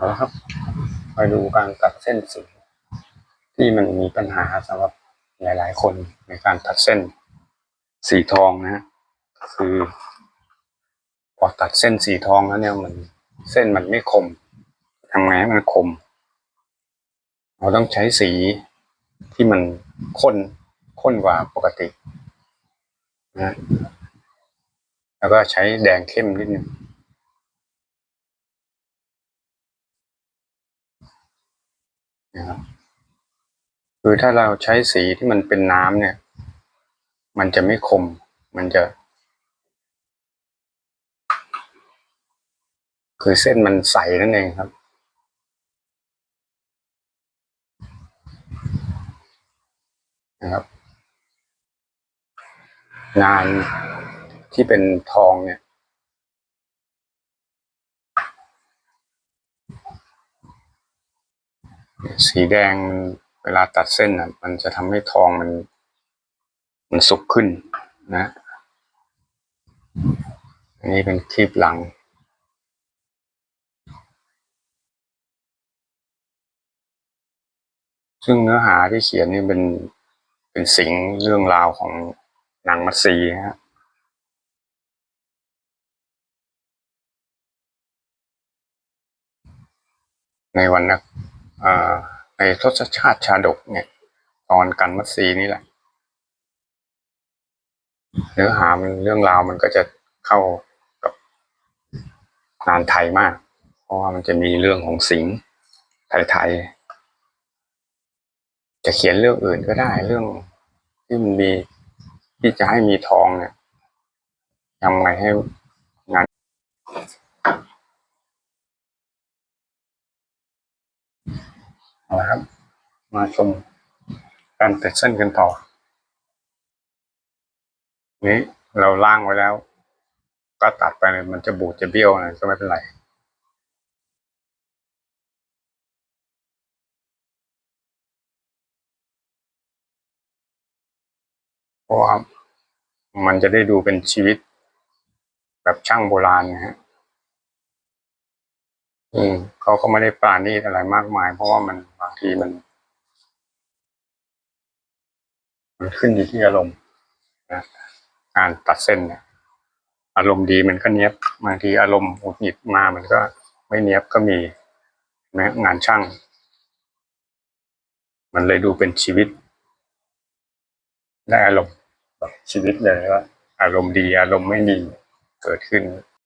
เอาละครับมาดูการตัดเส้นสีที่มันมีปัญหาสำหรับหลาย ๆ คนในการตัดเส้นสีทองนะฮะคือพอตัดเส้นสีทองแล้วเนี่ยมันเส้นมันไม่คมทำไงให้มันคม เราต้องใช้สีที่มันข้นข้นกว่าปกตินะแล้วก็ใช้แดงเข้มนิดนึง นะครับคือถ้าเราใช้สีที่มันเป็นน้ำเนี่ย มันจะไม่คม มันจะ คือเส้นมันใสนั่นเองครับ นะครับ งานที่เป็นทองเนี่ย สีแดงมันเวลาตัดเส้นอะ มันจะทำให้ทองมัน มันสุกขึ้นนะ อันนี้เป็นคลิปหลังซึ่งเนื้อหาที่เขียนนี่เป็นเป็นสิงเรื่องราวของนางมัตสีฮะในวันนะอ่า ในทศชาติชาดกเนี่ย ตอนกันมัตสีนี่แหละเนื้อหามันเรื่องราวมันก็จะเข้ากับงานไทยมาก เพราะว่ามันจะมีเรื่องของสิงห์ไทยๆจะเขียนเรื่องอื่นก็ได้เรื่องที่มันมีที่จะให้มีทองเนี่ยทำไงให้งาน เอาละครับ มาชมการตัดเส้นกันต่อ นี้เราล่างไว้แล้ว ก็ตัดไปเลยมันจะบูดจะเบี้ยวอะไรก็ไม่เป็นไรเพราะว่ามันจะได้ดูเป็นชีวิตแบบช่างโบราณนะฮะ อืมเขาก็ไม่ได้ปราณีตอะไรมากมาย เพราะว่ามันบางทีมันมันขึ้นอยู่ที่อารมณ์นะการตัดเส้นเนี่ยอารมณ์ดีมันก็เนี้ยบบางทีอารมณ์หงุดหงิดมามันก็ไม่เนี้ยบก็มีแม้งานช่าง มันเลยดูเป็นชีวิตได้อารมณ์ชีวิตเลยว่าอารมณ์ดีอารมณ์ไม่ดีเกิดขึ้น